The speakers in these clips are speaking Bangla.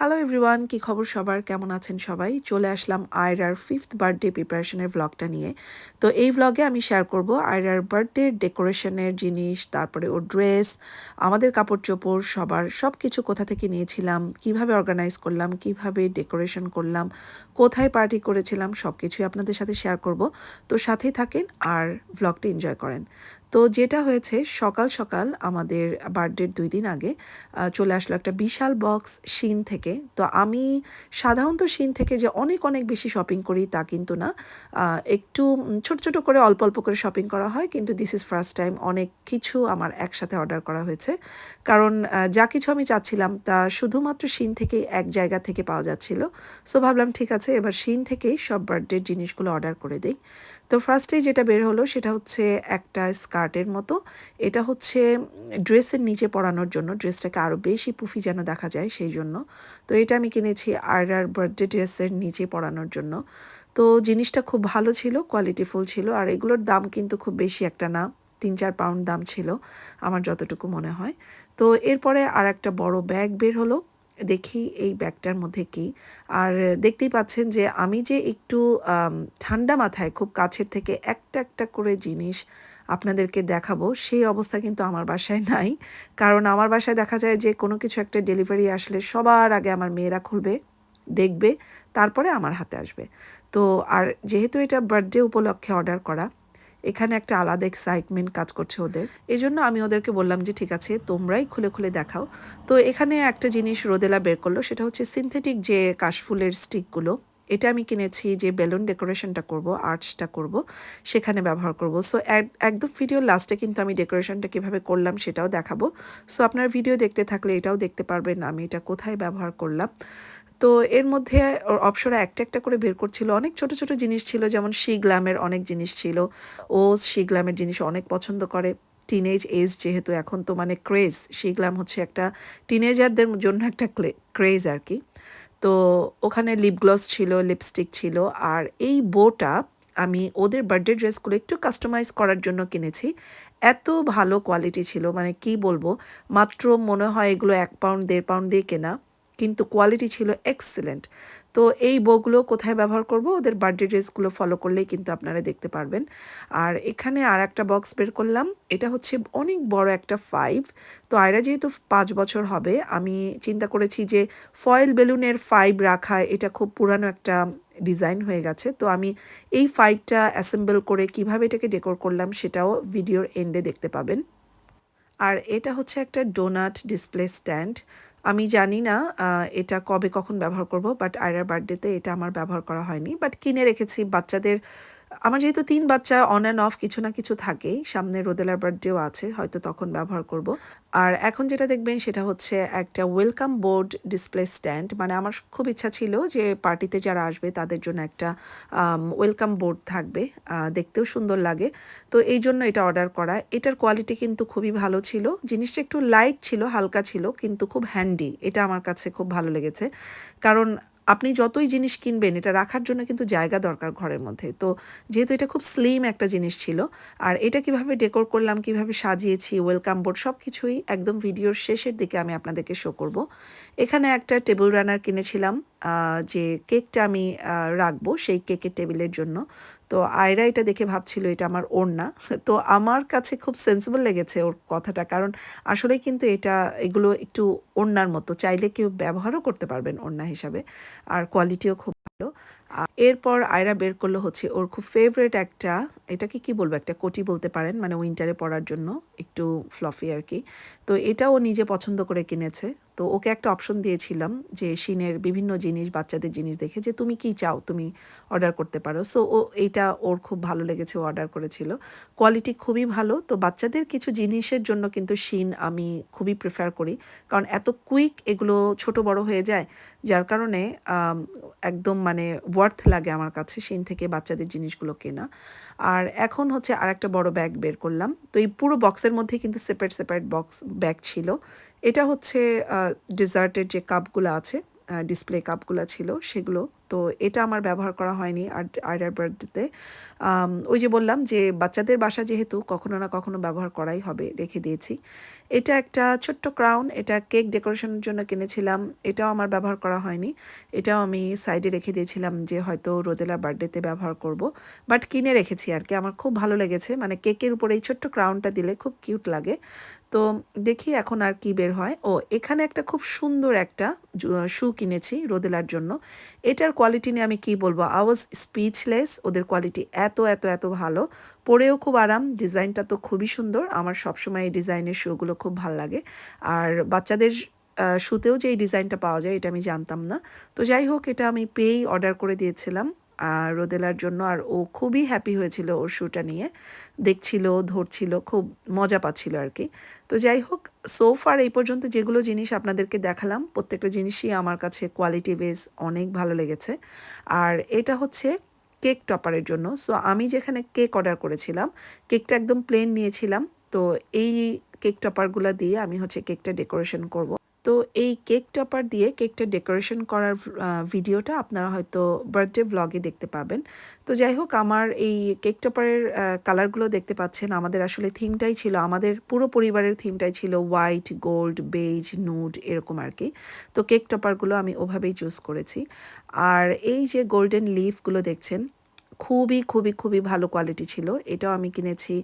হ্যালো এভরিওয়ান কি খবর সবার? কেমন আছেন সবাই? চলে আসলাম আয়রার ফিফথ বার্থডে প্রিপারেশনের ভ্লগটা নিয়ে। তো এই ভ্লগে আমি শেয়ার করব আয়রার বার্থডে ডেকোরেশনের জিনিস, তারপরে ওর ড্রেস আমাদের কাপড় চোপড় সবার সব কিছু কোথা থেকে নিয়েছিলাম, কীভাবে অর্গানাইজ করলাম, কীভাবে ডেকোরেশন করলাম, কোথায় পার্টি করেছিলাম সব কিছুই আপনাদের সাথে শেয়ার করব। তো সাথেই থাকেন আর ভ্লগটা এনজয় করেন। তো যেটা হয়েছে, সকাল সকাল আমাদের বার্থডের দুই দিন আগে চলে আসলো একটা বিশাল বক্স শিন থেকে। তো আমি সাধারণত শিন থেকে যে অনেক অনেক বেশি শপিং করি তা কিন্তু না। একটু ছোট ছোট করে, অল্প অল্প করে শপিং করা হয়, কিন্তু দিস ইজ ফার্স্ট টাইম অনেক কিছু আমার একসাথে অর্ডার করা হয়েছে। কারণ যা কিছু আমি চাচ্ছিলাম তা শুধুমাত্র শিন থেকেই এক জায়গা থেকে পাওয়া যাচ্ছিল। সো ভাবলাম, ঠিক আছে, এবার শিন থেকেই সব বার্থডের জিনিসগুলো অর্ডার করে দিই। তো ফার্স্টে যেটা বের হলো সেটা হচ্ছে একটা স্কার্টের মতো। এটা হচ্ছে ড্রেসের নিচে পরানোর জন্য ড্রেসটাকে আরও বেশি পুফি যেন দেখা যায় সেই জন্য। তো এটা আমি কিনেছি আর আর বার্থডে ড্রেসের নিচে পরানোর জন্য। তো জিনিসটা খুব ভালো ছিল কোয়ালিটিফুল ছিল, আর এগুলোর দাম কিন্তু খুব বেশি একটা না তিন চার পাউন্ড দাম ছিল, আমার যতটুকু মনে হয়। তো এরপরে আর একটা বড় ব্যাগ বের হলো দেখি এই ব্যাগটার মধ্যে কি। আর দেখতেই পাচ্ছেন যে আমি যে একটু ঠান্ডা মাথায় খুব কাছের থেকে একটা একটা করে জিনিস আপনাদেরকে দেখাবো, সেই অবস্থা কিন্তু আমার বাসায় নাই। কারণ আমার বাসায় দেখা যায় যে কোনো কিছু একটা ডেলিভারি আসলে সবার আগে আমার মেয়েরা খুলবে, দেখবে, তারপরে আমার হাতে আসবে। তো আর যেহেতু এটা বার্থডে উপলক্ষে অর্ডার করা এখানে একটা আলাদা এক্সাইটমেন্ট কাজ করছে ওদের। এই জন্য আমি ওদেরকে বললাম যে, ঠিক আছে, তোমরাই খুলে খুলে দেখাও। তো এখানে একটা জিনিস রোদেলা বের করল, সেটা হচ্ছে সিনথেটিক যে কাশফুলের স্টিকগুলো এটা আমি কিনেছি যে বেলুন ডেকোরেশনটা করব, আর্টসটা করব, সেখানে ব্যবহার করব। সো একদম ভিডিও লাস্টে কিন্তু আমি ডেকোরেশনটা কীভাবে করলাম সেটাও দেখাবো। সো আপনার ভিডিও দেখতে থাকলে এটাও দেখতে পারবেন আমি এটা কোথায় ব্যবহার করলাম। তো এর মধ্যে অপসরা একটা একটা করে বের করছিল। অনেক ছোট ছোট জিনিস ছিল, যেমন শি অনেক জিনিস ছিল। ও শি জিনিস অনেক পছন্দ করে। টিনেজ এজ যেহেতু এখন তো মানে ক্রেজ শি হচ্ছে একটা টিনেজারদের জন্য একটা ক্রেজ আর কি। তো ওখানে লিপ গ্লস ছিল লিপস্টিক ছিল। আর এই বোটা আমি ওদের বার্থডে ড্রেসগুলো একটু কাস্টমাইজ করার জন্য কিনেছি। এত ভালো কোয়ালিটি ছিল মানে কি বলব? মাত্র মনে হয় এগুলো এক পাউন্ড দেড় পাউন্ড দিয়ে কেনা। কিন্তু কোয়ালিটি ছিল এক্সেলেন্ট তো এই বউগুলো কোথায় ব্যবহার করব? ওদের বার্থডে ড্রেসগুলো ফলো করলেই কিন্তু আপনারা দেখতে পারবেন। আর এখানে আর একটা বক্স বের করলাম। এটা হচ্ছে অনেক বড় একটা ফাইভ তো আয়রা যেহেতু পাঁচ বছর হবে, আমি চিন্তা করেছি যে ফয়েল বেলুনের ফাইভ রাখা, এটা খুব পুরানো একটা ডিজাইন হয়ে গেছে। তো আমি এই ফাইভটা অ্যাসেম্বল করে কীভাবে এটাকে ডেকোর করলাম সেটাও ভিডিওর এন্ডে দেখতে পাবেন। আর এটা হচ্ছে একটা ডোনাট ডিসপ্লে স্ট্যান্ড আমি জানি না এটা কবে কখন ব্যবহার করব বাট আয়রার বার্থডেতে এটা আমার ব্যবহার করা হয়নি বাট কিনে রেখেছি বাচ্চাদের আমার যেহেতু তিন বাচ্চা অন অ্যান্ড অফ কিছু না কিছু থাকেই, সামনে রোদেলার বার্থডেও আছে, হয়তো তখন ব্যবহার করব। আর এখন যেটা দেখবেন সেটা হচ্ছে একটা ওয়েলকাম বোর্ড ডিসপ্লে স্ট্যান্ড মানে আমার খুব ইচ্ছা ছিল যে পার্টিতে যারা আসবে তাদের জন্য একটা ওয়েলকাম বোর্ড থাকবে দেখতেও সুন্দর লাগে। তো এই জন্য এটা অর্ডার করা। এটার কোয়ালিটি কিন্তু খুবই ভালো ছিল। জিনিসটা একটু লাইট ছিল, হালকা ছিল, কিন্তু খুব হ্যান্ডি এটা আমার কাছে খুব ভালো লেগেছে। কারণ আপনি যতই জিনিস কিনবেন, এটা রাখার জন্য কিন্তু জায়গা দরকার ঘরের মধ্যে। তো যেহেতু এটা খুব স্লিম একটা জিনিস ছিল, আর এটা কীভাবে ডেকোর করলাম, কীভাবে সাজিয়েছি ওয়েলকাম বোর্ড সব কিছুই একদম ভিডিওর শেষের দিকে আমি আপনাদেরকে শো করব। এখানে একটা টেবিল রানার কিনেছিলাম যে কেকটা আমি রাখব সেই কেকের টেবিলের জন্য। তো আয়রা এটা দেখে ভাবছিল এটা আমার ওড়না। তো আমার কাছে খুব সেন্সিবল লেগেছে ওর কথাটা, কারণ আসলে কিন্তু এটা, এগুলো একটু ওড়নার মতো। চাইলে কেউ ব্যবহারও করতে পারবেন ওড়না হিসাবে, আর কোয়ালিটিও খুব ভালো। এরপর আয়রা বের করল হচ্ছে ওর খুব ফেভারেট একটা, এটাকে কি বলব, একটা কোটি বলতে পারেন মানে উইন্টারে পরার জন্য একটু ফ্লফি আর কি। তো এটাও নিজে পছন্দ করে কিনেছে। তো ওকে একটা অপশন দিয়েছিলাম যে শিনের বিভিন্ন জিনিস, বাচ্চাদের জিনিস দেখে যে তুমি কি চাও, তুমি অর্ডার করতে পারো। সো ও এইটা ওর খুব ভালো লেগেছে, ও অর্ডার করেছিল। কোয়ালিটি খুবই ভালো, তো বাচ্চাদের কিছু জিনিসের জন্য কিন্তু শিন আমি খুবই প্রেফার করি। কারণ এত কুইক এগুলো ছোট বড় হয়ে যায় যার কারণে একদম মানে ওয়ার্থ লাগে আমার কাছে সেন থেকে বাচ্চাদের জিনিসগুলো কেনা। আর এখন হচ্ছে আর একটা বড় ব্যাগ বের করলাম। তো এই পুরো বক্সের মধ্যে কিন্তু সেপারেট সেপারেট বক্স ব্যাগ ছিল। এটা হচ্ছে ডেজার্টের যে কাপগুলো আছে ডিসপ্লে কাপগুলো ছিল, সেগুলো তো এটা আমার ব্যবহার করা হয়নি আয়রার বার্থডেতে। ওই যে বললাম যে বাচ্চাদের বাসা যেহেতু কখনো না কখনো ব্যবহার করাই হবে, রেখে দিয়েছি। এটা একটা ছোট্ট ক্রাউন এটা কেক ডেকোরেশনের জন্য কিনেছিলাম, এটাও আমার ব্যবহার করা হয়নি। এটাও আমি সাইডে রেখে দিয়েছিলাম যে হয়তো রোদেলার বার্থডেতে ব্যবহার করব। বাট কিনে রেখেছি আর কি, আমার খুব ভালো লেগেছে। মানে কেকের উপরে এই ছোট্ট ক্রাউনটা দিলে খুব কিউট লাগে। তো দেখি এখন আর কি বের হয়। ও, এখানে একটা খুব সুন্দর একটা শু কিনেছি রোদেলার জন্য। এটার কোয়ালিটি নিয়ে আমি কি বলব? আওয়াজ স্পিচলেস ওদের কোয়ালিটি এত এত এত ভালো। পরেও খুব আরাম, ডিজাইনটা তো খুবই সুন্দর। আমার সবসময় এই ডিজাইনের শুগুলো খুব ভালো লাগে। আর বাচ্চাদের শুতেও যে এই ডিজাইনটা পাওয়া যায়, এটা আমি জানতাম না। তো যাই হোক, এটা আমি পেয়েই অর্ডার করে দিয়েছিলাম। রোদেলার জন্য, আর ও খুবই হ্যাপি হয়েছিল ওর শুটা নিয়ে। দেখছিল, ধরছিল, খুব মজা পাচ্ছিল আর কি। তো যাই হোক সোফার এই পর্যন্ত যেগুলো জিনিস আপনাদেরকে দেখালাম, প্রত্যেকটা জিনিসই আমার কাছে কোয়ালিটি বেস অনেক ভালো লেগেছে। আর এটা হচ্ছে কেক টপারের জন্য। সো আমি যেখানে কেক অর্ডার করেছিলাম কেকটা একদম প্লেন নিয়েছিলাম। তো এই কেক টপারগুলো দিয়ে আমি হচ্ছে কেকটা ডেকোরেশন করব। তো এই কেক টপার দিয়ে কেকটা ডেকোরেশন করার ভিডিওটা আপনারা হয়তো বার্থডে ভ্লগে দেখতে পাবেন। তো যাই হোক, আমার এই কেক টপারের কালারগুলো দেখতে পাচ্ছেন। আমাদের আসলে থিমটাই ছিল, আমাদের পুরো পরিবারের থিমটাই ছিল হোয়াইট গোল্ড বেজ নুড এরকম আর কি তো কেক টপারগুলো আমি ওভাবেই চুজ করেছি। আর এই যে গোল্ডেন লিফগুলো দেখছেন খুবই খুবই খুবই ভালো কোয়ালিটি ছিল। এটাও আমি কিনেছি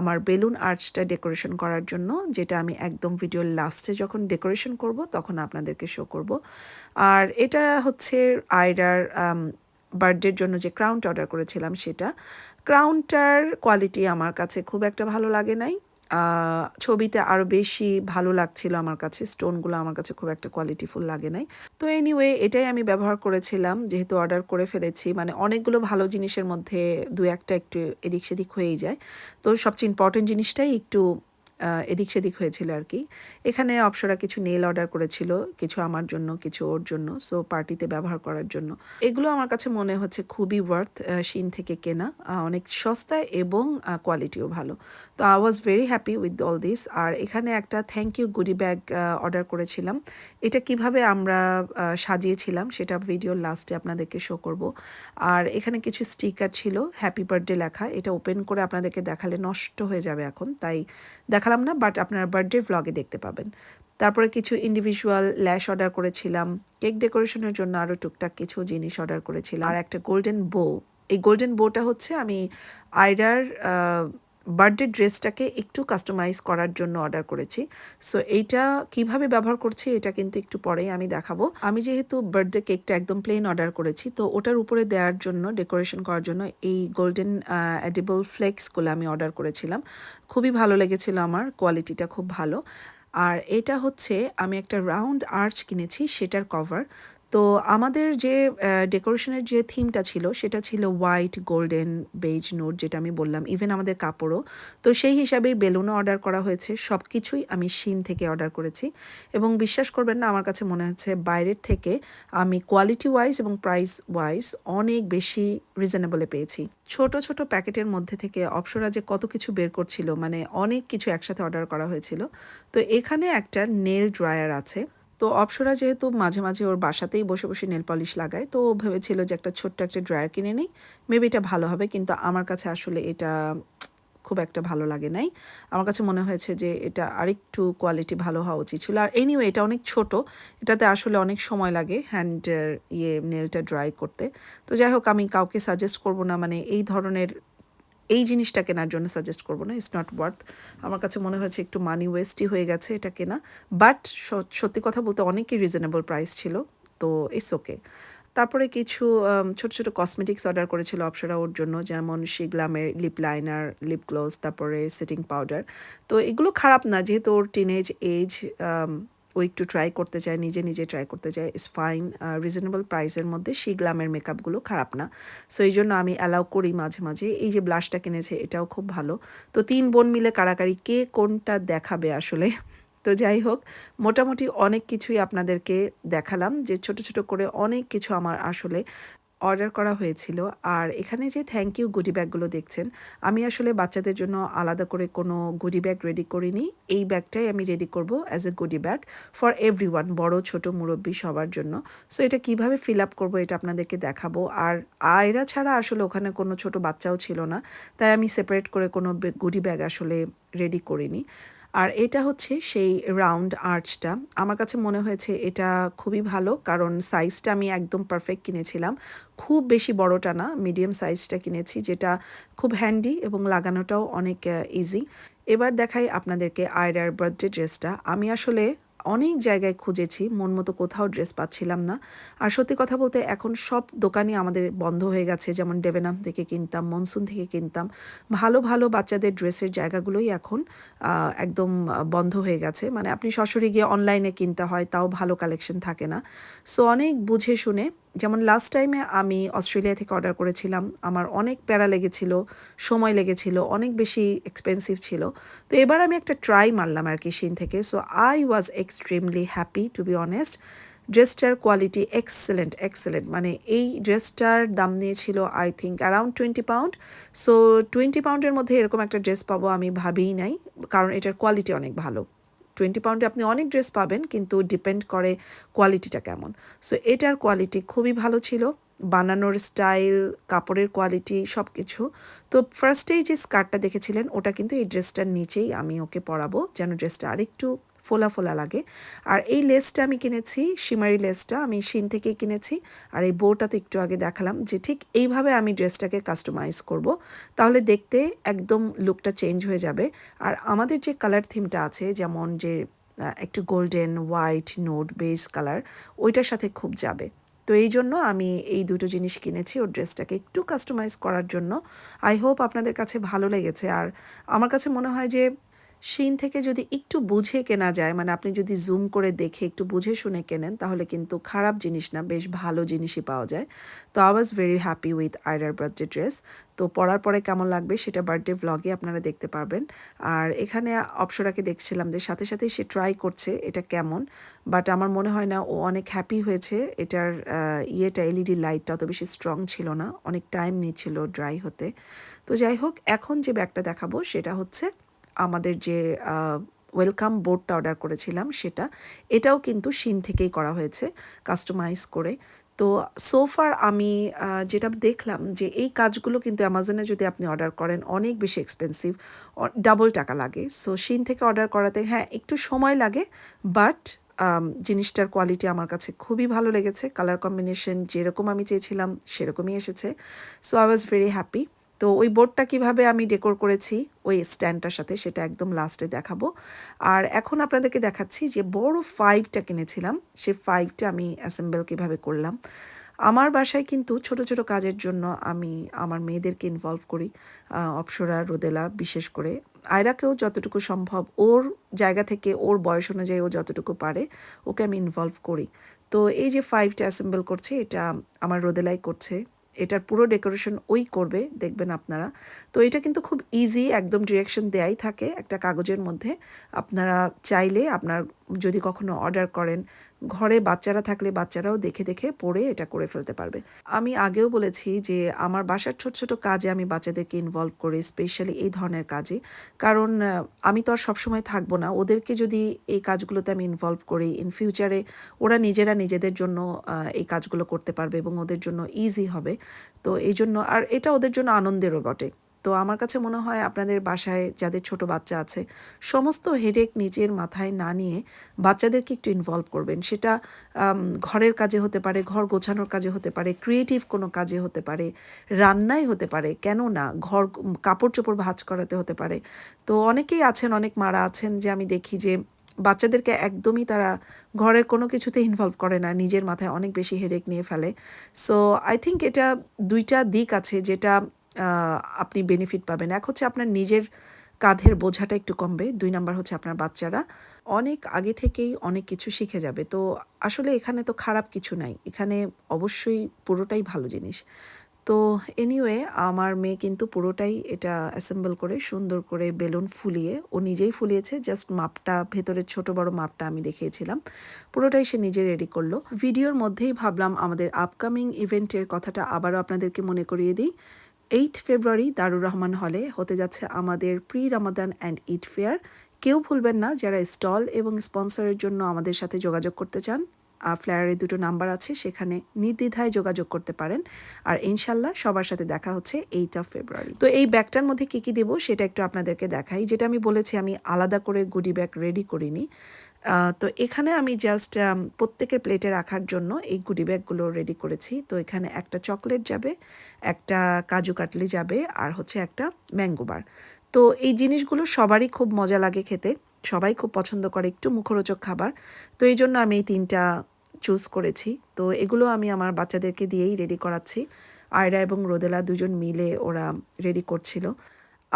আমার বেলুন আর্চটা ডেকোরেশন করার জন্য, যেটা আমি একদম ভিডিওর লাস্টে যখন ডেকোরেশন করব, তখন আপনাদেরকে শো করব। আর এটা হচ্ছে আয়রার বার্থডের জন্য যে ক্রাউনটা অর্ডার করেছিলাম সেটা। ক্রাউনটার কোয়ালিটি আমার কাছে খুব একটা ভালো লাগে নাই। ছবিতে আরও বেশি ভালো লাগছিল আমার কাছে। স্টোনগুলো আমার কাছে খুব একটা কোয়ালিটিফুল লাগে নাই। তো এনিওয়ে এটাই আমি ব্যবহার করেছিলাম, যেহেতু অর্ডার করে ফেলেছি। মানে অনেকগুলো ভালো জিনিসের মধ্যে দু একটা একটু এদিক সেদিক হয়েই যায়। তো সবচেয়ে ইম্পর্টেন্ট জিনিসটাই একটু এদিক সেদিক হয়েছিল আর কি। এখানে অপসরা কিছু নেল অর্ডার করেছিল, কিছু আমার জন্য, কিছু ওর জন্য সো পার্টিতে ব্যবহার করার জন্য। এগুলো আমার কাছে মনে হচ্ছে খুবই ওয়ার্থ শিন থেকে কেনা অনেক সস্তায় এবং কোয়ালিটিও ভালো। তো I was very happy with all this আর এখানে একটা thank you goody bag order করেছিলাম। এটা কীভাবে আমরা সাজিয়েছিলাম সেটা ভিডিওর লাস্টে আপনাদেরকে শো করব। আর এখানে কিছু স্টিকার ছিল হ্যাপি বার্থডে লেখা। এটা ওপেন করে আপনাদেরকে দেখালে নষ্ট হয়ে যাবে এখন, তাই দেখালাম না বাট আপনারা বার্থডে ভ্লগে দেখতে পাবেন। তারপরে কিছু ইন্ডিভিজুয়াল ল্যাশ অর্ডার করেছিলাম। কেক ডেকোরেশনের জন্য আরও টুকটাক কিছু জিনিস অর্ডার করেছিলাম। আর একটা গোল্ডেন বো এই গোল্ডেন বোটা হচ্ছে আমি আইডার বার্থডে ড্রেসটাকে একটু কাস্টমাইজ করার জন্য অর্ডার করেছি। সো এইটা কীভাবে ব্যবহার করছি এটা কিন্তু একটু পরেই আমি দেখাবো। আমি যেহেতু বার্থডে কেকটা একদম প্লেন অর্ডার করেছি, তো ওটার উপরে দেওয়ার জন্য, ডেকোরেশন করার জন্য এই গোল্ডেন অ্যাডিবল ফ্লেক্সগুলো আমি অর্ডার করেছিলাম। খুবই ভালো লেগেছিল আমার, কোয়ালিটিটা খুব ভালো। আর এটা হচ্ছে, আমি একটা রাউন্ড আর্চ কিনেছি, সেটার কভার। তো আমাদের যে ডেকোরেশনের যে থিমটা ছিল, সেটা ছিল হোয়াইট গোল্ডেন বেজ নোট যেটা আমি বললাম ইভেন আমাদের কাপড়ও। তো সেই হিসাবেই বেলুনও অর্ডার করা হয়েছে। সব কিছুই আমি শিন থেকে অর্ডার করেছি। এবং বিশ্বাস করবেন না, আমার কাছে মনে হচ্ছে বাইরের থেকে আমি কোয়ালিটি ওয়াইজ এবং প্রাইস ওয়াইজ অনেক বেশি রিজনেবলে পেয়েছি। ছোট ছোট প্যাকেটের মধ্যে থেকে অপসরা যে কত কিছু বের করছিল মানে অনেক কিছু একসাথে অর্ডার করা হয়েছিল। তো এখানে একটা নেল ড্রায়ার আছে। তো অপসরা যেহেতু মাঝে মাঝে ওর বাসাতেই বসে বসে নেল পলিশ লাগায়, তো ও ভেবেছিল যে একটা ছোট্ট একটা ড্রায়ার কিনে নিই। মেবি এটা ভালো হবে, কিন্তু আমার কাছে আসলে এটা খুব একটা ভালো লাগে নাই। আমার কাছে মনে হয়েছে যে এটা আরেকটু কোয়ালিটি ভালো হওয়া উচিত ছিল। আর এনিওয়ে এটা অনেক ছোট, এটাতে আসলে অনেক সময় লাগে হ্যান্ড ইয়ে নেলটা ড্রাই করতে। তো যাই হোক, আমি কাউকে সাজেস্ট করব না মানে এই ধরনের এই জিনিসটা কেনার জন্য সাজেস্ট করব না ইটস নট ওয়ার্থ আমার কাছে মনে হয়েছে একটু মানি ওয়েস্টই হয়ে গেছে এটা কেনা বাট সত্যি কথা বলতে অনেকই রিজনেবল প্রাইস ছিল, তো ইটস ওকে তারপরে কিছু ছোট ছোট কসমেটিক্স অর্ডার করেছিল অপসরা ওর জন্য, যেমন শিগলামের লিপ লাইনার লিপ গ্লোজ তারপরে সেটিং পাউডার তো এগুলো খারাপ না, যেহেতু ওর টিনেজ এজ ও একটু ট্রাই করতে চায়, নিজে নিজে ট্রাই করতে চায় ইস ফাইন রিজনেবল প্রাইসের মধ্যে সেই গ্লামের মেকআপগুলো খারাপ না। সো এই জন্য আমি অ্যালাউ করি মাঝে মাঝে। এই যে ব্লাশটা কিনেছে, এটাও খুব ভালো। তো তিন বোন মিলে কারাকারি, কে কোনটা দেখাবে আসলে? তো যাই হোক, মোটামুটি অনেক কিছুই আপনাদেরকে দেখালাম যে ছোট ছোট করে অনেক কিছু আমার আসলে অর্ডার করা হয়েছিল। আর এখানে যে থ্যাংক ইউ গুডি ব্যাগগুলো দেখছেন, আমি আসলে বাচ্চাদের জন্য আলাদা করে কোনো গুডি ব্যাগ রেডি করিনি। এই ব্যাগটাই আমি রেডি করব as a goody bag for everyone বড়ো, ছোটো, মুরব্বী, সবার জন্য। সো এটা কীভাবে ফিল আপ করব এটা আপনাদেরকে দেখাবো। আর আয়রা ছাড়া আসলে ওখানে কোনো ছোট বাচ্চাও ছিল না, তাই আমি সেপারেট করে কোনো গুডি ব্যাগ আসলে রেডি করিনি। আর এটা হচ্ছে সেই রাউন্ড আর্চটা আমার কাছে মনে হয়েছে এটা খুবই ভালো, কারণ সাইজটা আমি একদম পারফেক্ট কিনেছিলাম। খুব বেশি বড়টা না মিডিয়াম সাইজটা কিনেছি, যেটা খুব হ্যান্ডি এবং লাগানোটাও অনেক ইজি এবার দেখাই আপনাদেরকে আয়রার বার্থডে ড্রেসটা আমি আসলে অনেক জায়গায় খুঁজেছি, মন মতো কোথাও ড্রেস পাচ্ছিলাম না। আর সত্যি কথা বলতে এখন সব দোকানই আমাদের বন্ধ হয়ে গেছে, যেমন ডেভেনাম থেকে কিনতাম মনসুন থেকে কিনতাম। ভালো ভালো বাচ্চাদের ড্রেসের জায়গাগুলোই এখন একদম বন্ধ হয়ে গেছে। মানে আপনি সরাসরি গিয়ে অনলাইনে কিনতে হয়, তাও ভালো কালেকশন থাকে না। সো অনেক বুঝে শুনে যেমন লাস্ট টাইমে আমি অস্ট্রেলিয়া থেকে অর্ডার করেছিলাম, আমার অনেক প্যারা লেগেছিল, সময় লেগেছিল, অনেক বেশি এক্সপেন্সিভ ছিল। তো এবার আমি একটা ট্রাই মারলাম আর কি সিন থেকে। So I was extremely happy to be honest ড্রেসটার কোয়ালিটি এক্সেলেন্ট এক্সেলেন্ট মানে এই ড্রেসটার দাম নিয়েছিল I think around twenty pound so twenty পাউন্ডের মধ্যে এরকম একটা ড্রেস পাবো আমি ভাবিই নাই, কারণ এটার কোয়ালিটি অনেক ভালো। টোয়েন্টি পাউন্ডে আপনি অনেক ড্রেস পাবেন, কিন্তু ডিপেন্ড করে কোয়ালিটিটা কেমন। সো এটার কোয়ালিটি খুবই ভালো ছিল। বানানোর স্টাইল কাপড়ের কোয়ালিটি সব কিছু তো ফার্স্টেই যে স্কার্টটা দেখেছিলেন, ওটা কিন্তু এই ড্রেসটার নিচেই আমি ওকে পরাবো, যেন ড্রেসটা আরেকটু ফোলা ফোলা লাগে। আর এই লেসটা আমি কিনেছি, সিমারি লেসটা আমি শিন থেকেই কিনেছি। আর এই বউটা তো একটু আগে দেখালাম যে ঠিক এইভাবে আমি ড্রেসটাকে কাস্টমাইজ করব। তাহলে দেখতে একদম লুকটা চেঞ্জ হয়ে যাবে। আর আমাদের যে কালার থিমটা আছে, যেমন যে একটু golden white note base colour ওইটার সাথে খুব যাবে। তো এই জন্য আমি এই দুটো জিনিস কিনেছি ওর ড্রেসটাকে একটু কাস্টমাইজ করার জন্য। আই হোপ আপনাদের কাছে ভালো লেগেছে। আর আমার কাছে মনে হয় যে শিন থেকে যদি একটু বুঝে কেনা যায় মানে আপনি যদি জুম করে দেখে একটু বুঝে শুনে কেনেন, তাহলে কিন্তু খারাপ জিনিস না, বেশ ভালো জিনিসই পাওয়া যায়। তো I was very happy with আইডার birthday dress তো পরার পরে কেমন লাগবে সেটা বার্থডে ভ্লগে আপনারা দেখতে পারবেন। আর এখানে অপসরাকে দেখছিলাম যে সাথে সাথেই সে ট্রাই করছে এটা কেমন বাট আমার মনে হয় না ও অনেক হ্যাপি হয়েছে। এটার ইয়েটা এলইডি লাইটটা অত বেশি স্ট্রং ছিল না, অনেক টাইম নিচ্ছিল ড্রাই হতে। তো যাই হোক, এখন যে ব্যাগটা দেখাবো সেটা হচ্ছে আমাদের যে ওয়েলকাম বোর্ডটা অর্ডার করেছিলাম সেটা, এটাও কিন্তু শিন থেকেই করা হয়েছে কাস্টমাইজ করে। তো সোফার আমি যেটা দেখলাম যে, এই কাজগুলো কিন্তু অ্যামাজনে যদি আপনি অর্ডার করেন, অনেক বেশি এক্সপেন্সিভ ডাবল টাকা লাগে। সো শিন থেকে অর্ডার করাতে হ্যাঁ একটু সময় লাগে বাট জিনিসটার কোয়ালিটি আমার কাছে খুবই ভালো লেগেছে। কালার কম্বিনেশন যেরকম আমি চেয়েছিলাম, সেরকমই এসেছে। So I was very happy তো ওই বোর্ডটা কীভাবে আমি ডেকোর করেছি, ওই স্ট্যান্ডটার সাথে সেটা একদম লাস্টে দেখাবো। আর এখন আপনাদেরকে দেখাচ্ছি যে বড় ফাইভটা কিনেছিলাম, সে ফাইভটা আমি অ্যাসেম্বল কীভাবে করলাম। আমার বাসায় কিন্তু ছোট ছোট কাজের জন্য আমি আমার মেয়েদেরকে ইনভলভ করি অপসরা, রোদেলা বিশেষ করে। আয়রাকেও যতটুকু সম্ভব ওর জায়গা থেকে, ওর বয়স অনুযায়ী ও যতটুকু পারে ওকে আমি ইনভলভ করি। তো এই যে ফাইভটা অ্যাসেম্বল করছে, এটা আমার রোদেলাই করছে। এটার পুরো ডেকোরেশন ওই করবে, দেখবেন আপনারা। তো এটা কিন্তু খুব ইজি একদম ডিরেকশন দেয়াই থাকে একটা কাগজের মধ্যে। আপনারা চাইলে আপনার যদি কখনো অর্ডার করেন, ঘরে বাচ্চারা থাকলে বাচ্চারাও দেখে দেখে পড়ে এটা করে ফেলতে পারবে। আমি আগেও বলেছি যে আমার বাসার ছোট ছোট কাজে আমি বাচ্চাদেরকে ইনভলভ করি স্পেশালি এই ধরনের কাজে। কারণ আমি তো আর সবসময় থাকব না। ওদেরকে যদি এই কাজগুলোতে আমি ইনভলভ করি ইন ফিউচারে ওরা নিজেরা নিজেদের জন্য এই কাজগুলো করতে পারবে এবং ওদের জন্য ইজি হবে। তো এই জন্য, আর এটা ওদের জন্য আনন্দেরও বটে। তো আমার কাছে মনে হয় আপনাদের বাসায় যাদের ছোট বাচ্চা আছে, সমস্ত হেডেক নিজের মাথায় না নিয়ে বাচ্চাদেরকে একটু ইনভলভ করবেন। সেটা ঘরের কাজে হতে পারে, ঘর গোছানোর কাজে হতে পারে ক্রিয়েটিভ কোনো কাজে হতে পারে, রান্নাই হতে পারে, কেন না? ঘর কাপড় চোপড় ভাজ করাতে হতে পারে। তো অনেকেই আছেন, অনেক মারা আছেন যে আমি দেখি যে বাচ্চাদেরকে একদমই তারা ঘরের কোনো কিছুতে ইনভলভ করে না, নিজের মাথায় অনেক বেশি হেডেক নিয়ে ফেলে। সো আই থিঙ্ক এটা দুইটা দিক আছে যেটা আপনি বেনিফিট পাবেন। এক হচ্ছে আপনার নিজের কাঁধের বোঝাটা একটু কমবে। দুই নাম্বার হচ্ছে আপনার বাচ্চারা অনেক আগে থেকেই অনেক কিছু শিখে যাবে। তো আসলে এখানে তো খারাপ কিছু নাই। এখানে অবশ্যই পুরোটাই ভালো জিনিস। তো এনিওয়ে আমার মেয়ে কিন্তু পুরোটাই এটা অ্যাসেম্বল করে, সুন্দর করে বেলুন ফুলিয়ে, ও নিজেই ফুলিয়েছে জাস্ট মাপটা, ভেতরের ছোট বড় মাপটা আমি দেখিয়েছিলাম। পুরোটাই সে নিজে রেডি করল। ভিডিওর মধ্যেই ভাবলাম আমাদের আপকামিং ইভেন্টের কথাটা আবারও আপনাদেরকে মনে করিয়ে দিই। এইট ফেব্রুয়ারি দারুর রহমান হলে হতে যাচ্ছে আমাদের pre Ramadan and Eid fair কেউ ভুলবেন না, যারা স্টল এবং স্পন্সরের জন্য আমাদের সাথে যোগাযোগ করতে চান আর ফ্লায়ারে দুটো নাম্বার আছে, সেখানে নির্দ্বিধায় যোগাযোগ করতে পারেন। আর ইনশাল্লাহ সবার সাথে দেখা হচ্ছে এইট অফ ফেব্রুয়ারি। তো এই ব্যাগটার মধ্যে কী কী দেবো সেটা একটু আপনাদেরকে দেখাই। যেটা আমি বলেছি, আমি আলাদা করে গুডি ব্যাগ রেডি করিনি। তো এখানে আমি জাস্ট প্রত্যেকের প্লেটে রাখার জন্য এই গুডি ব্যাগগুলো রেডি করেছি। তো এখানে একটা চকলেট যাবে, একটা কাজু কাটলি যাবে, আর হচ্ছে একটা ম্যাঙ্গো বার তো এই জিনিসগুলো সবারই খুব মজা লাগে খেতে, সবাই খুব পছন্দ করে একটু মুখরোচক খাবার। তো এই জন্য আমি এই তিনটা চুজ করেছি। তো এগুলো আমি আমার বাচ্চাদেরকে দিয়েই রেডি করাচ্ছি। আয়রা এবং রোদেলা দুজন মিলে ওরা রেডি করছিল।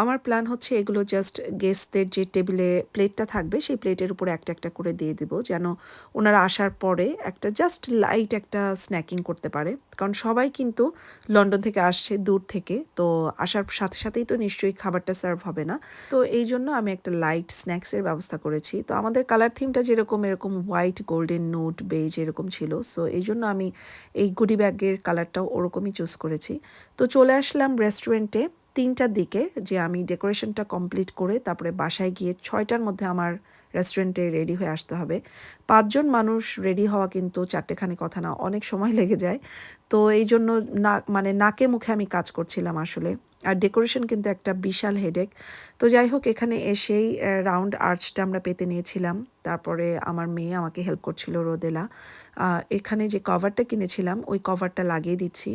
আমার প্ল্যান হচ্ছে এগুলো জাস্ট গেস্টদের যে টেবিলে প্লেটটা থাকবে, সেই প্লেটের উপরে একটা একটা করে দিয়ে দেবো যেন ওনারা আসার পরে একটা জাস্ট লাইট একটা স্ন্যাকিং করতে পারে। কারণ সবাই কিন্তু লন্ডন থেকে আসছে, দূর থেকে, তো আসার সাথে সাথেই তো নিশ্চয়ই খাবারটা সার্ভ হবে না। তো এই জন্য আমি একটা লাইট স্ন্যাক্সের ব্যবস্থা করেছি। তো আমাদের কালার থিমটা যেরকম, এরকম হোয়াইট গোল্ডেন নোট বেজ এরকম ছিল। সো এই জন্য আমি এই গুডি ব্যাগের কালারটাও ওরকমই চুজ করেছি। তো চলে আসলাম রেস্টুরেন্টে তিনটার দিকে যে আমি ডেকোরেশনটা কমপ্লিট করে তারপরে বাসায় গিয়ে ছয়টার মধ্যে আমার রেস্টুরেন্টে রেডি হয়ে আসতে হবে। পাঁচজন মানুষ রেডি হওয়া কিন্তু চারটেখানি কথা না, অনেক সময় লেগে যায়। তো এই জন্য না মানে নাকে মুখে আমি কাজ করছিলাম আসলে। আর ডেকোরেশন কিন্তু একটা বিশাল হেডেক। তো যাই হোক, এখানে এসেই রাউন্ড আর্চটা আমরা পেতে নিয়েছিলাম। তারপরে আমার মেয়ে আমাকে হেল্প করছিল রোদেলা। এখানে যে কভারটা কিনেছিলাম, ওই কভারটা লাগিয়ে দিচ্ছি।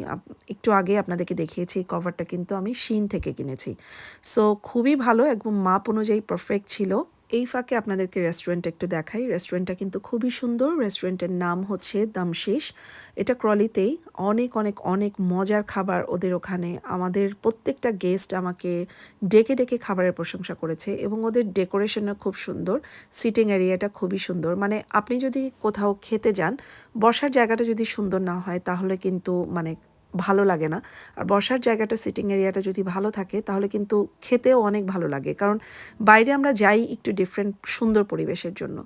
একটু আগে আপনাদেরকে দেখিয়েছি, এই কভারটা কিন্তু আমি শিন থেকে কিনেছি। সো খুবই ভালো, একদম মাপ অনুযায়ী পারফেক্ট ছিল। এই ফাঁকে আপনাদেরকে রেস্টুরেন্ট একটু দেখাই। রেস্টুরেন্টটা কিন্তু খুবই সুন্দর। রেস্টুরেন্টের নাম হচ্ছে দামশেষ। এটা ক্রলিতেই অনেক অনেক অনেক মজার খাবার ওদের ওখানে। আমাদের প্রত্যেকটা গেস্ট আমাকে ডেকে ডেকে খাবারের প্রশংসা করেছে এবং ওদের ডেকোরেশনও খুব সুন্দর। সিটিং এরিয়াটা খুবই সুন্দর। মানে আপনি যদি কোথাও খেতে যান, বসার জায়গাটা যদি সুন্দর না হয়, তাহলে কিন্তু মানে ভালো লাগে না। আর বসার জায়গাটা সিটিং এরিয়াটা যদি ভালো থাকে, তাহলে কিন্তু খেতেও অনেক ভালো লাগে। কারণ বাইরে আমরা যাই একটু ডিফারেন্ট সুন্দর পরিবেশের জন্য।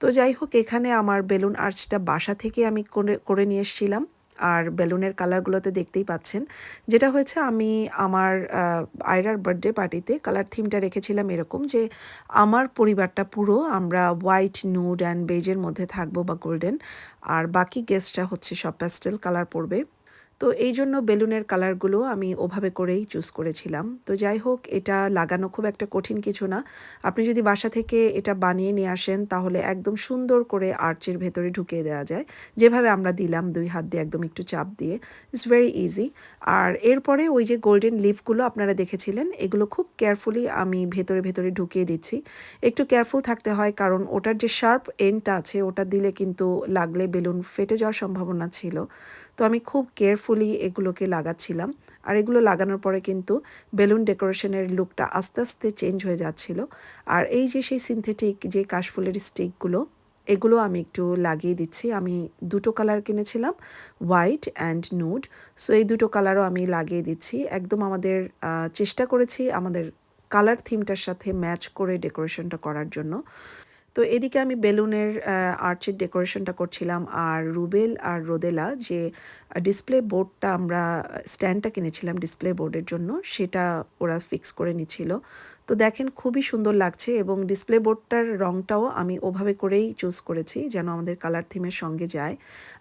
তো যাই হোক, এখানে আমার বেলুন আর্চটা বাসা থেকে আমি করে করে নিয়ে এসেছিলাম। আর বেলুনের কালারগুলোতে দেখতেই পাচ্ছেন। যেটা হয়েছে, আমি আমার আয়রার বার্থডে পার্টিতে কালার থিমটা রেখেছিলাম এরকম যে, আমার পরিবারটা পুরো আমরা হোয়াইট নুড অ্যান্ড বেজের মধ্যে থাকব বা গোল্ডেন আর বাকি গেস্টরা হচ্ছে সব প্যাস্টেল কালার পরবে। তো এই জন্য বেলুনের কালারগুলো আমি ওভাবে করেই চুজ করেছিলাম। তো যাই হোক, এটা লাগানো খুব একটা কঠিন কিছু না। আপনি যদি বাসা থেকে এটা বানিয়ে নিয়ে আসেন, তাহলে একদম সুন্দর করে আর্চের ভেতরে ঢুকিয়ে দেওয়া যায়। যেভাবে আমরা দিলাম, দুই হাত দিয়ে একদম একটু চাপ দিয়ে। ইটস ভেরি ইজি আর এরপরে ওই যে গোল্ডেন লিফগুলো আপনারা দেখেছিলেন, এগুলো খুব কেয়ারফুলি আমি ভেতরে ভেতরে ঢুকিয়ে দিচ্ছি। একটু কেয়ারফুল থাকতে হয়, কারণ ওটার যে শার্প এন্ডটা আছে, ওটা দিলে কিন্তু লাগলে বেলুন ফেটে যাওয়ার সম্ভাবনা ছিল। তো আমি খুব কেয়ারফুলি এগুলোকে লাগাচ্ছিলাম। আর এগুলো লাগানোর পরে কিন্তু বেলুন ডেকোরেশনের লুকটা আস্তে আস্তে চেঞ্জ হয়ে যাচ্ছিল। আর এই যে সেই সিনথেটিক যে কাশফুলের স্টিকগুলো এগুলো আমি একটু লাগিয়ে দিচ্ছি। আমি দুটো কালার কিনেছিলাম হোয়াইট অ্যান্ড নুড সো এই দুটো কালারও আমি লাগিয়ে দিচ্ছি। একদম আমাদের চেষ্টা করেছি আমাদের কালার থিমটার সাথে ম্যাচ করে ডেকোরেশনটা করার জন্য। তো এদিকে আমি বেলুনের আর্চের ডেকোরেশনটা করছিলাম আর রুবেল আর রোদেলা যে ডিসপ্লে বোর্ডটা আমরা স্ট্যান্ডটা কিনেছিলাম ডিসপ্লে বোর্ডের জন্য, সেটা ওরা ফিক্স করে নিচ্ছিল। তো দেখেন খুবই সুন্দর লাগছে এবং ডিসপ্লে বোর্ডটার রংটাও আমি ওভাবে করেই চুজ করেছি যেন আমাদের কালার থিমের সঙ্গে যায়।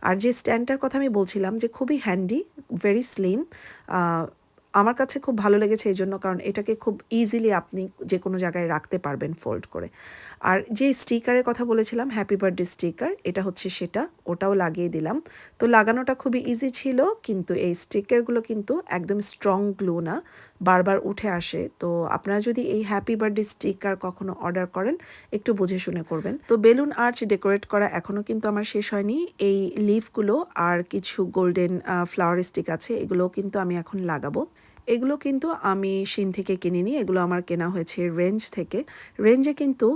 আর যে স্ট্যান্ডটার কথা আমি বলছিলাম যে খুবই হ্যান্ডি ভেরি স্লিম আমার কাছে খুব ভালো লেগেছে এই জন্য, কারণ এটাকে খুব ইজিলি আপনি যে কোনো জায়গায় রাখতে পারবেন ফোল্ড করে। আর যে স্টিকারের কথা বলেছিলাম হ্যাপি বার্থডে স্টিকার এটা হচ্ছে সেটা, ওটাও লাগিয়ে দিলাম। তো লাগানোটা খুবই ইজি ছিল, কিন্তু এই স্টিকারগুলো কিন্তু একদম স্ট্রং গ্লু না। বারবার উঠে আসে, তো আপনারা যদি এই হ্যাপি বার্থডে স্টিকার কখনো অর্ডার করেন, একটু বুঝে শুনে করবেন। তো বেলুন আর্চ ডেকোরেট করা এখনও কিন্তু আমার শেষ হয়নি। এই লিফগুলো আর কিছু গোল্ডেন ফ্লাওয়ার স্টিক আছে এগুলো কিন্তু আমি এখন লাগাবো। এগুলো কিন্তু আমি শিন থেকে কিনিনি এগুলো আমার কেনা হয়েছে রেঞ্জ থেকে। রেঞ্জে কিন্তু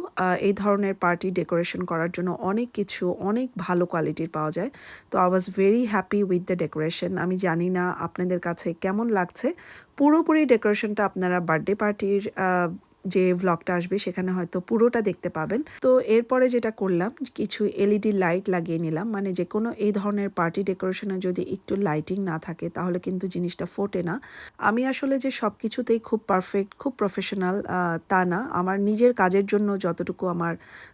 এই ধরনের পার্টি ডেকোরেশন করার জন্য অনেক কিছু, অনেক ভালো কোয়ালিটির পাওয়া যায়। তো I was very happy with the decoration. আমি জানি না আপনাদের কাছে কেমন লাগছে। পুরোপুরি ডেকোরেশনটা আপনারা বার্থডে পার্টির যে ভ্লগটা আসবে সেখানে হয়তো পুরোটা দেখতে পাবেন। তো এরপরে যেটা করলাম, কিছু এলইডি লাইট লাগিয়ে নিলাম। মানে যে কোনো এই ধরনের পার্টি ডেকোরেশনে যদি একটু লাইটিং না থাকে, তাহলে কিন্তু জিনিসটা ফোটে না। আমি আসলে যে সব কিছুতেই খুব পারফেক্ট খুব প্রফেশনাল তা না। আমার নিজের কাজের জন্য যতটুকু আমার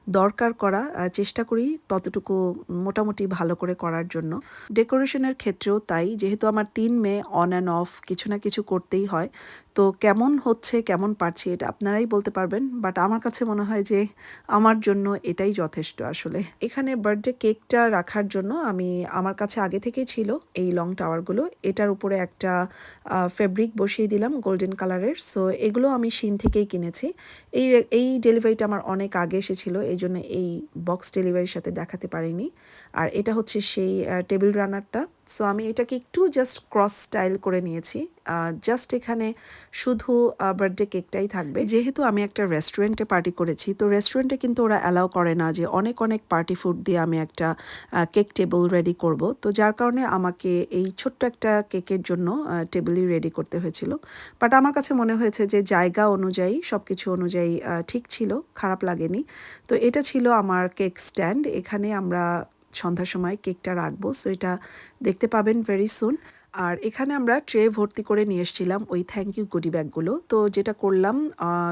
দরকার করা চেষ্টা করি ততটুকু মোটামুটি ভালো করে করার জন্য। ডেকোরেশনের ক্ষেত্রেও তাই। যেহেতু আমার তিন মেয়ে অন অ্যান্ড অফ কিছু না কিছু করতেই হয়। তো কেমন হচ্ছে, কেমন পারছি এটা আপনারাই বলতে পারবেন বাট আমার কাছে মনে হয় যে আমার জন্য এটাই যথেষ্ট আসলে। এখানে বার্থডে কেকটা রাখার জন্য আমি, আমার কাছে আগে থেকেই ছিল এই লং টাওয়ারগুলো এটার উপরে একটা ফেব্রিক বসিয়ে দিলাম গোল্ডেন কালারের সো এগুলো আমি শিন থেকেই কিনেছি। এই এই ডেলিভারিটা আমার অনেক আগে এসেছিল এই জন্য এই বক্স ডেলিভারির সাথে দেখাতে পারিনি। আর এটা হচ্ছে সেই টেবিল রানারটা। সো আমি এটাকে একটু জাস্ট ক্রস স্টাইল করে নিয়েছি। জাস্ট এখানে শুধু বার্থডে কেকটাই থাকবে। যেহেতু আমি একটা রেস্টুরেন্টে পার্টি করেছি, তো রেস্টুরেন্টে কিন্তু ওরা অ্যালাউ করে না যে অনেক অনেক পার্টি ফুড দিয়ে আমি একটা কেক টেবিল রেডি করব। তো যার কারণে আমাকে এই ছোট্ট একটা কেকের জন্য টেবিলই রেডি করতে হয়েছিল। বাট আমার কাছে মনে হয়েছে যে জায়গা অনুযায়ী সব কিছু অনুযায়ী ঠিক ছিল, খারাপ লাগেনি। তো এটা ছিল আমার কেক স্ট্যান্ড এখানে আমরা সন্ধ্যার সময় কেকটা রাখব। সো এটা দেখতে পাবেন ভেরি সুন আর এখানে আমরা ট্রে ভর্তি করে নিয়ে এসেছিলাম ওই থ্যাংক ইউ গুডি ব্যাগগুলো তো যেটা করলাম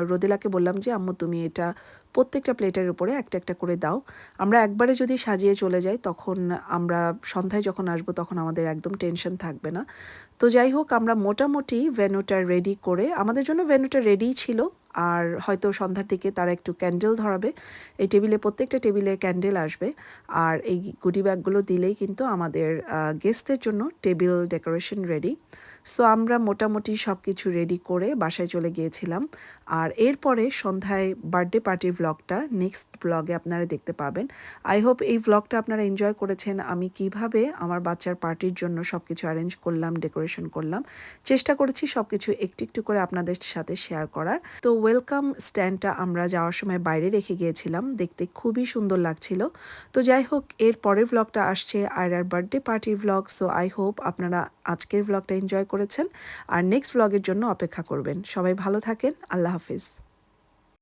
রোদেলাকে বললাম যে, আম্মু, তুমি এটা প্রত্যেকটা প্লেটের উপরে একটা একটা করে দাও। আমরা একবারে যদি সাজিয়ে চলে যাই, তখন আমরা সন্ধ্যায় যখন আসব, তখন আমাদের একদম টেনশন থাকবে না। তো যাই হোক, আমরা মোটামুটি ভেনুটা রেডি করে, আমাদের জন্য ভেনুটা রেডিই ছিল। আর হয়তো সন্ধ্যার দিকে তারা একটু ক্যান্ডেল ধরাবে। এই টেবিলে প্রত্যেকটা টেবিলে ক্যান্ডেল আসবে। আর এই গুডি ব্যাগগুলো দিলেই কিন্তু আমাদের গেস্টদের জন্য টেবিল ডেকোরেশন রেডি সো আমরা মোটামুটি সব কিছু রেডি করে বাসায় চলে গিয়েছিলাম। আর এরপরে সন্ধ্যায় বার্থডে পার্টির ব্লগটা নেক্সট ব্লগে আপনারা দেখতে পাবেন। আই হোপ এই ব্লগটা আপনারা এনজয় করেছেন। আমি কীভাবে আমার বাচ্চার পার্টির জন্য সব কিছু অ্যারেঞ্জ করলাম ডেকোরেশন করলাম। চেষ্টা করেছি সব কিছু একটু একটু করে আপনাদের সাথে শেয়ার করার। তো ওয়েলকাম স্ট্যান্ডটা আমরা যাওয়ার সময় বাইরে রেখে গিয়েছিলাম। দেখতে খুবই সুন্দর লাগছিল। তো যাই হোক, এর পরের ব্লগটা আসছে আয়রার বার্থডে পার্টির ব্লগ সো আই হোপ আপনারা আজকের ব্লগটা এনজয় করেছেন। আর নেক্সট ব্লগের জন্য অপেক্ষা করবেন। সবাই ভালো থাকেন। আল্লাহ হাফিজ।